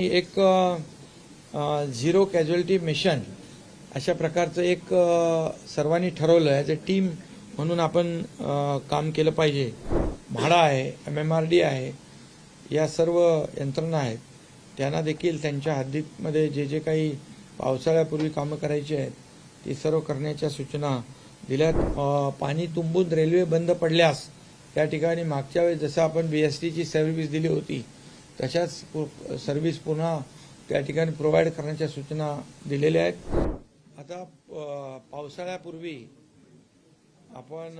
एक zero casualty mission अशा प्रकारचं एक सर्वांनी ठरवलं ॲज अ टीम म्हणून आपण काम केलं पाहिजे. म्हाडा आहे एम एम आर डी आहे या सर्व यंत्रणा आहेत. त्यांना देखील त्यांच्या हद्दीमध्ये जे जे काही पावसाळ्यापूर्वी कामं करायची आहेत ती सर्व करण्याच्या सूचना दिल्यात. पाणी तुंबून रेल्वे बंद पडल्यास त्या ठिकाणी मागच्या वेळेस जसं आपण बी एस टीची सर्व्हिस दिली होती तशाच पु- सर्व्हिस पुन्हा त्या ठिकाणी प्रोव्हाइड करण्याच्या सूचना दिलेल्या आहेत. आता पावसाळ्यापूर्वी आपण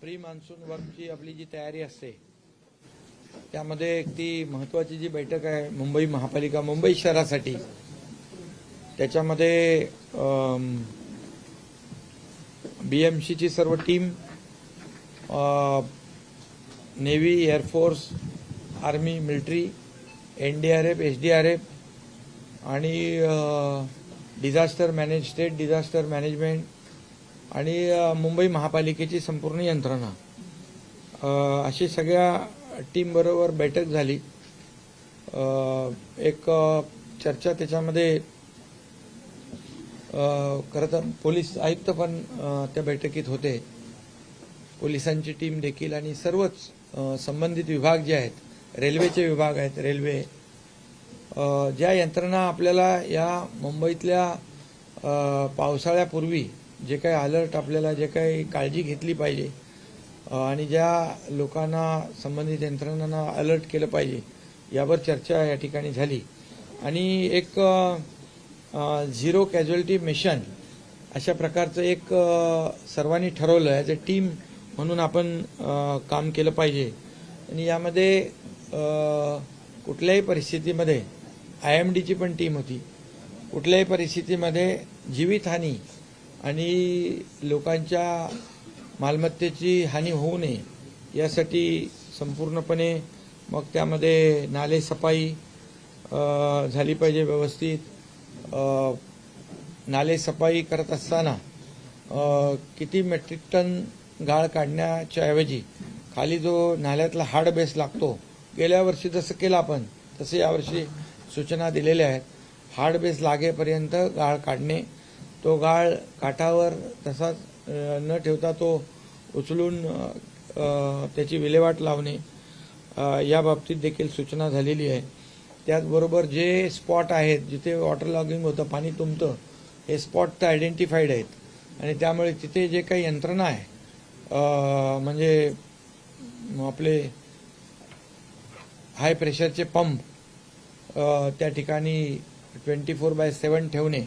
प्री मान्सून वर्कची आपली जी तयारी असते त्यामध्ये एक ती महत्वाची जी बैठक आहे मुंबई महापालिका मुंबई शहरासाठी त्याच्यामध्ये बी एम सीची सर्व team navy air force army military N D R F H D R F आणि disaster manage state disaster management आणि मुंबई महापालिकेची संपूर्ण यंत्रणा. अशी सगळ्या टीमबरोबर बैठक झाली. एक चर्चा त्याच्यामध्ये अ, खरं तर पोलीस आयुक्त पण त्या बैठकीत होते. पोलिसांची टीम देखील आणि सर्वच संबंधित विभाग जे आहेत रेल्वेचे विभाग आहेत रेल्वे. ज्या यंत्रणा आपल्याला या मुंबईतल्या पावसाळ्यापूर्वी जे काही अलर्ट आपल्याला जे काही काळजी घेतली पाहिजे आणि ज्या लोकांना संबंधित यंत्रणांना अलर्ट केलं पाहिजे यावर चर्चा या ठिकाणी झाली. आणि एक झिरो कॅज्युअलिटी मिशन अशा प्रकारचं एक सर्वांनी ठरवलं ॲज अ टीम म्हणून आपण काम केलं पाहिजे. आणि यामध्ये कुठल्याही परिस्थितीमध्ये आय एम डीची पण टीम होती. कुठल्याही परिस्थितीमध्ये जीवितहानी आणि लोकांच्या मालमत्तेची हानी होऊ नये यासाठी संपूर्णपणे मग त्यामध्ये नाले सफाई झाली पाहिजे व्यवस्थित. नाले सफाई करत असताना किती मेट्रिक टन गाळ काढण्याच्या ऐवजी खाली जो नाल्यातला हार्ड बेस लागतो गेल्या वर्षी जसं केलं आपण तसे यावर्षी सूचना दिलेल्या आहेत. हार्ड बेस लागेपर्यंत गाळ काढणे तो गाळ काठावर तसाच न ठेवता तो उचलून त्याची विल्हेवाट लावणे या बाबतीत देखील सूचना झालेली आहे. त्याचबरोबर जे स्पॉट आहेत जिथे वॉटर लॉगिंग होतं पाणी तुंबतं हे स्पॉट तर आयडेंटिफाईड आहेत. आणि त्यामुळे तिथे जे काही यंत्रणा आहे म्हणजे आपले हाय प्रेशरचे पंप त्या ठिकाणी ट्वेंटी फोर बाय सेवन ठेवणे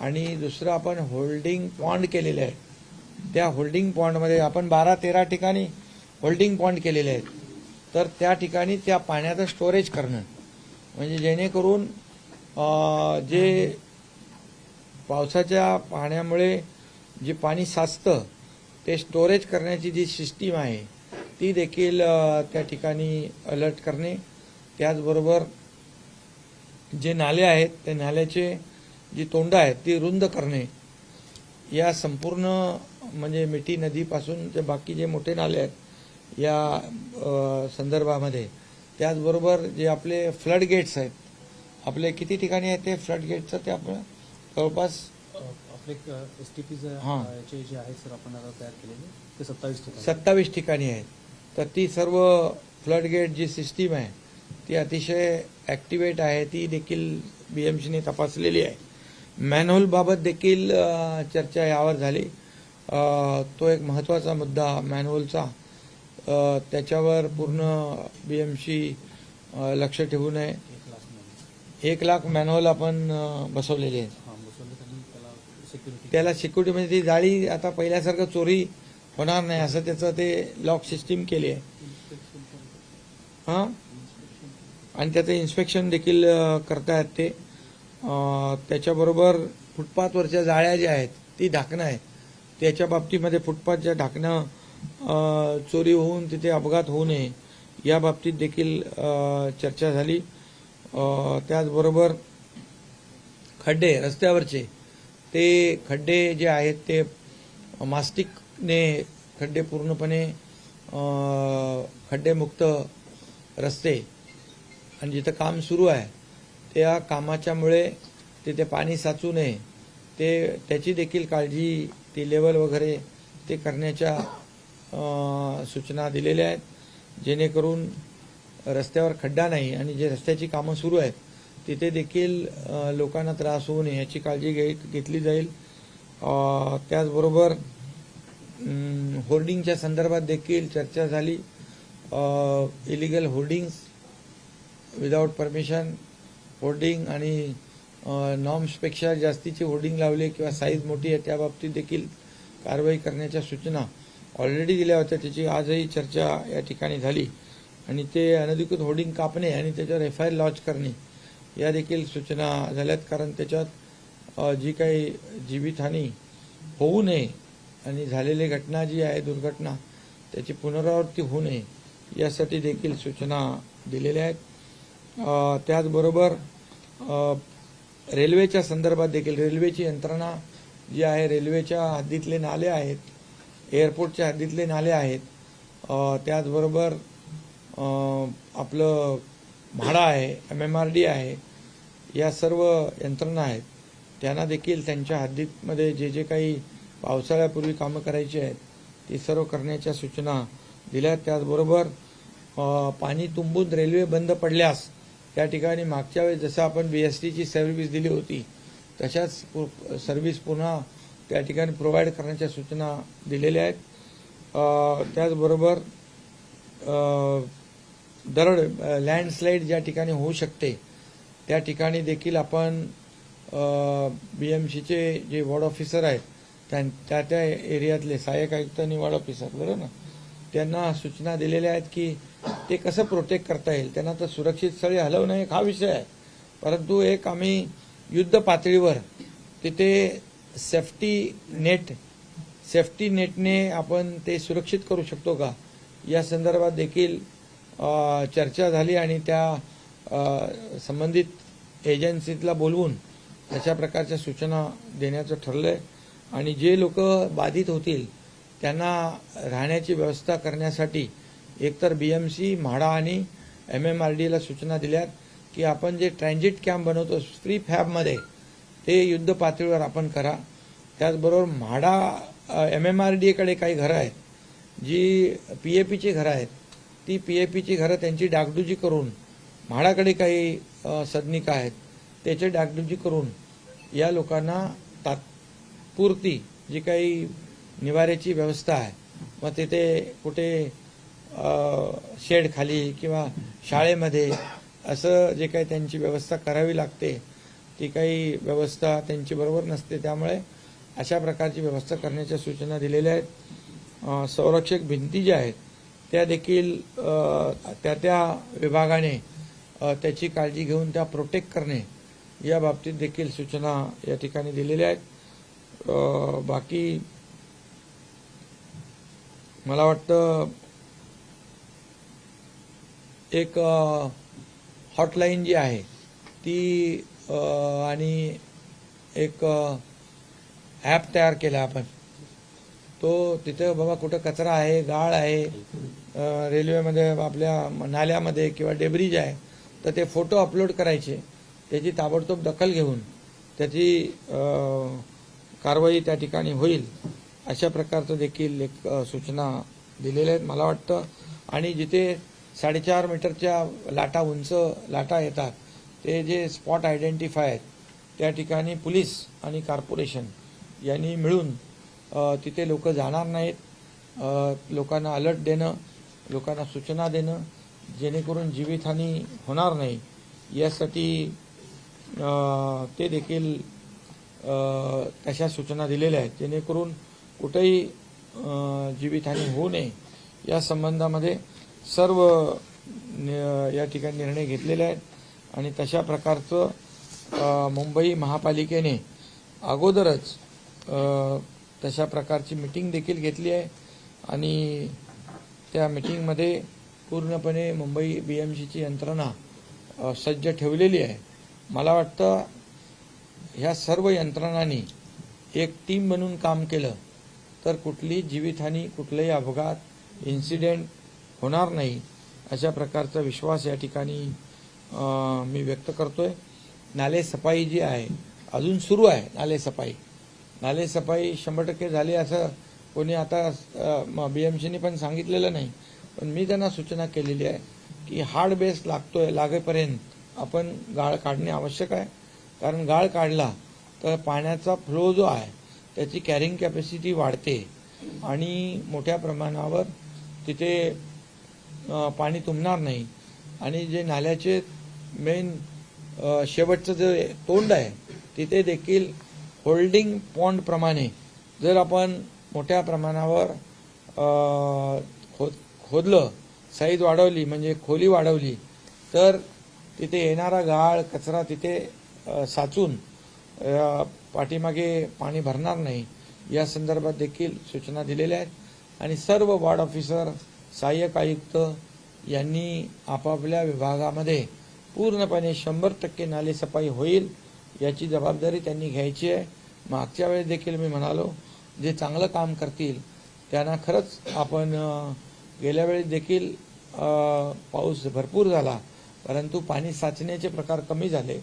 आणि दुसरं आपण होल्डिंग पॉन्ड केलेले आहे त्या होल्डिंग पॉन्डमध्ये आपण बारा तेरा ठिकाणी होल्डिंग पॉन्ड केलेले आहेत. तर त्या ठिकाणी त्या पाण्याचं स्टोरेज करणं. म्हणजे जेणेकरून जे पावसाच्या पाण्यामुळे जे पाणी साचतं ते स्टोरेज करण्याची जी सिस्टीम आहे ती देखील त्या ठिकाणी अलर्ट करणे. त्याचबरोबर जे नाले आहेत त्या नाल्याचे जी तोंड आहेत ती रुंद करणे. या संपूर्ण म्हणजे मिठी नदीपासून ते बाकी जे मोठे नाले आहेत या संदर्भामध्ये. त्याचबरोबर जे आपले फ्लड गेट्स आहेत आपले किती ठिकाणी आहेत ते फ्लड गेटचं ते आपण जवळपास आपले एस टी पी हां. चे जे आहेत सर आपण आता तयार केलेले ते सत्तावीस ठिकाणी सत्तावीस ठिकाणी आहेत. तर ती सर्व फ्लड गेट जी सिस्टीम आहे ती अतिशय ॲक्टिवेट आहे ती देखील बी एम सीने तपासलेली आहे. मॅनहोलबाबत देखील चर्चा यावर झाली. तो एक महत्त्वाचा मुद्दा मॅनहोलचा त्याच्यावर पूर्ण बी एम सी लक्ष ठेवू नये. एक लाख मॅनहोल आपण बसवलेले आहेत. त्याला सिक्युरिटी म्हणजे ती जाळी आता पहिल्यासारखं चोरी होणार नाही असं त्याचं ते लॉक सिस्टीम केली आहे. हां? आणि त्याचं इन्स्पेक्शन देखील करतायत ते. त्याच्याबरोबर फुटपाथवरच्या जाळ्या ज्या आहेत ती ढाकणं आहे त्याच्या बाबतीमध्ये फुटपाथच्या ढाकणं चोरी होऊन तिथे अपघात होऊ नये या बाबतीत देखील चर्चा झाली. त्याचबरोबर खड्डे रस्त्यावरचे ते खड्डे जे आहेत ते ने खड्डे पूर्णपणे खड्डेमुक्त रस्ते आणि जिथं काम सुरू आहे त्या कामाच्यामुळे तिथे पाणी साचू नये. ते त्याची देखील काळजी ती लेवल वगैरे ते करण्याच्या सूचना दिलेल्या आहेत. जेणेकरून रस्त्यावर खड्डा नाही आणि जे रस्त्याची कामं सुरू आहेत तिथे देखील लोकांना त्रास होऊ नये याची काळजी घे घेतली जाईल. त्याचबरोबर होर्डिंगच्या संदर्भात देखील चर्चा झाली. Illegal hoardings without permission hoarding आणि नॉर्म्सपेक्षा जास्तीची होर्डिंग लावले किंवा साईज मोठी आहे त्याबाबतीत देखील कारवाई करण्याच्या सूचना ऑलरेडी दिल्या होत्या. त्याची आजही चर्चा या ठिकाणी झाली. आणि ते अनधिकृत होर्डिंग कापणे आणि त्याच्यावर एफ आय लॉन्च करणे या देखील सूचना झाल्यात. कारण त्याच्यात जी काही जीवितहानी होऊ नये आणि झालेली घटना जी आहे दुर्घटना त्याची पुनरावृत्ती होऊ नये यासाठी देखील सूचना दिलेल्या आहेत. त्याचबरोबर रेल्वेच्या संदर्भात देखील रेल्वेची यंत्रणा जी आहे रेल्वेच्या हद्दीतले नाले आहेत एअरपोर्टच्या हद्दीतले नाले आहेत त्याचबरोबर आपलं म्हाडा आहे एम एम आर डी आहे या सर्व यंत्रणा आहेत. त्यांना देखील त्यांच्या हद्दीमध्ये जे जे काही पावसाळ्यापूर्वी कामं करायची आहेत ती सर्व करण्याच्या सूचना दिल्या. त्याचबरोबर पाणी तुंबून रेल्वे बंद पडल्यास त्या ठिकाणी मागच्या वेळेस जसं आपण बी एस टीची सर्व्हिस दिली होती तशाच पु- सर्व्हिस पुन्हा त्या ठिकाणी प्रोव्हाइड करण्याच्या सूचना दिलेल्या आहेत. त्याचबरोबर दरड लँडस्लाईड ज्या ठिकाणी होऊ शकते त्या ठिकाणी देखील आपण बी एम सीचे जे वॉर्ड ऑफिसर आहेत त्या त्या एरियातले सहाय्यक आयुक्त निवाड वॉर्ड ऑफिसर बरोबर ना? त्यांना सूचना दिलेल्या आहेत की ते कसं प्रोटेक्ट करता येईल? त्यांना तर सुरक्षित स्थळी हलवणं एक हा विषय आहे. परंतु एक आम्ही युद्ध पातळीवर तिथे सेफ्टी नेट सेफ्टी नेटने आपण ते सुरक्षित करू शकतो का? या संदर्भात देखील चर्चा झाली आणि त्या संबंधित एजन्सीतला बोलवून अशा प्रकारच्या सूचना देण्याचं ठरलं आहे आणि जे लोक बाधित होतील त्यांना राहण्याची व्यवस्था करण्यासाठी एकतर बी एम सी म्हाडा आणि एम एम आर डीला सूचना दिल्यात की आपण जे ट्रॅन्झिट कॅम्प बनवतो फ्री फॅबमध्ये ते युद्ध पातळीवर आपण करा. त्याचबरोबर म्हाडा एम एम आर डीकडे काही घरं आहेत जी पी ए पीची घरं आहेत ती पी ए पीची घरं त्यांची डागडुजी करून म्हाडाकडे काही सदनिका आहेत त्याचे डागडुजी करून या लोकांना पुरती जी काही निवाऱ्याची व्यवस्था आहे. मग तिथे कुठे शेड खाली किंवा शाळेमध्ये असं जे काही त्यांची व्यवस्था करावी लागते ती काही व्यवस्था त्यांची बरोबर नसते. त्यामुळे अशा प्रकारची व्यवस्था करण्याच्या सूचना दिलेल्या आहेत. संरक्षक भिंती ज्या आहेत त्या देखील त्या त्या विभागाने त्याची काळजी घेऊन त्या प्रोटेक्ट करणे या बाबतीत देखील सूचना या ठिकाणी दिलेल्या आहेत. बाकी मला वाटतं एक हॉटलाईन जी आहे ती आणि एक ॲप तयार केला आपण. तो तिथं बाबा कुठं कचरा आहे गाळ आहे रेल्वेमध्ये आपल्या नाल्यामध्ये किंवा डेब्रिज आहे तर ते फोटो अपलोड करायचे. त्याची ताबडतोब दखल घेऊन त्याची कारवाई त्या ठिकाणी होईल अशा प्रकारचं देखील एक सूचना दिलेल्या आहेत मला वाटतं. आणि जिथे साडेचार मीटरच्या लाटा उंच लाटा येतात ते जे स्पॉट आयडेंटिफाय आहेत त्या ठिकाणी पोलीस आणि कॉर्पोरेशन यांनी मिळून तिथे लोक जाणार नाहीत. लोकांना अलर्ट देणं लोकांना सूचना देणं जेणेकरून जीवितहानी होणार नाही. यासाठी ते देखील तशा सूचना दिलेल्या आहेत जेणेकरून कुठेही जीवितहानी होऊ नये. या संबंधामध्ये सर्व या ठिकाणी निर्णय घेतलेले आहेत आणि तशा प्रकारचं मुंबई महापालिकेने अगोदरच तशा प्रकारची मिटिंग देखील घेतली आहे आणि त्या मिटिंगमध्ये पूर्णपणे मुंबई बी एम सीची यंत्रणा सज्ज ठेवलेली आहे. मला वाटतं ह्या सर्व यंत्रणांनी एक टीम बनून काम केलं तर कुठलीही जीवितहानी कुठलाही अपघात इन्सिडेंट होणार नाही अशा प्रकारचा विश्वास या ठिकाणी मी व्यक्त करतोय. नाले सफाई जी आहे अजून सुरू आहे नाले सफाई. नाले सफाई शंभर टक्के झाली असं कोणी आता बी एम सीने पण सांगितलेलं नाही. पण मी त्यांना सूचना केलेली आहे की हार्ड बेस लागतोय लागेपर्यंत आपण गाळ काढणे आवश्यक आहे. कारण गाळ काढला तर पाण्याचा फ्लो जो आहे त्याची कॅरिंग कॅपॅसिटी वाढते. आणि मोठ्या प्रमाणावर तिथे पाणी तुंबणार नाही. आणि जे नाल्याचे मेन शेवटचं जे तोंड आहे तिथे देखील होल्डिंग पॉन्डप्रमाणे जर आपण मोठ्या प्रमाणावर खोद खोदलं साईज वाढवली म्हणजे खोली वाढवली तर तिथे येणारा गाळ कचरा तिथे साचून पाठीमागे पाणी भरणार नाही या संदर्भात देखील सूचना दिलेल्या आहेत. आणि सर्व वार्ड ऑफिसर सहाय्यक आयुक्त यांनी आपापल्या विभागामध्ये पूर्णपणे शंभर टक्के नाले सफाई होईल याची जबाबदारी त्यांनी घ्यायची आहे. मागच्या वेळेस देखील मी म्हणालो जे चांगलं काम करतील त्यांना खरंच आपण गेल्या वेळेस देखील पाऊस भरपूर झाला परंतु पाणी साचण्याचे प्रकार कमी झाले.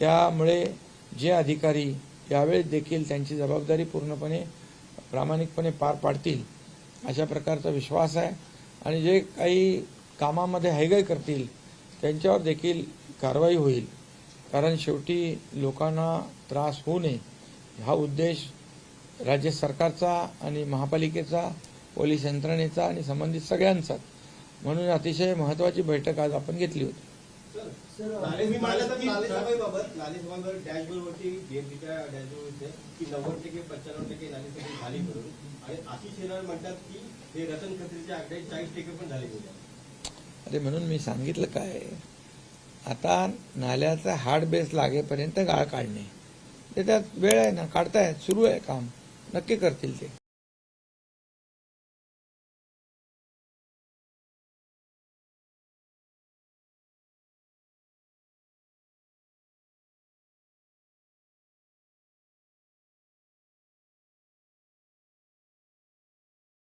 त्यामुळे जे अधिकारी यावेळेस देखील त्यांची जबाबदारी पूर्णपणे प्रामाणिकपणे पार पाडतील अशा प्रकारचा विश्वास आहे. आणि जे काही कामामध्ये हैगय करतील त्यांच्यावर देखील कारवाई होईल. कारण शेवटी लोकांना त्रास होऊ नये. हा उद्देश राज्य सरकारचा आणि महापालिकेचा पोलीस यंत्रणेचा आणि संबंधित सगळ्यांचाच. म्हणून अतिशय महत्त्वाची बैठक आज आपण घेतली होती. नाले मी मानलं तर नाले सफाईबाबत नाले सफाईबाबत डॅशबोर्डवरती बीएमसीच्या डॅशबोर्डवरती की नव्वद टक्के पंच्याण्णव टक्के नाले सफाई झाली करून आणि आशिष शेलार म्हणतात की हे रतन खत्रीच्या आकडे चाळीस टक्के पण झाले करून अरे म्हणून मी सांगितलं काय? आता नाल्याचा हार्ड बेस लागेपर्यंत गाळ काढणे. ते त्यात वेळ आहे ना काढतायत सुरू आहे काम. नक्की करतील ते.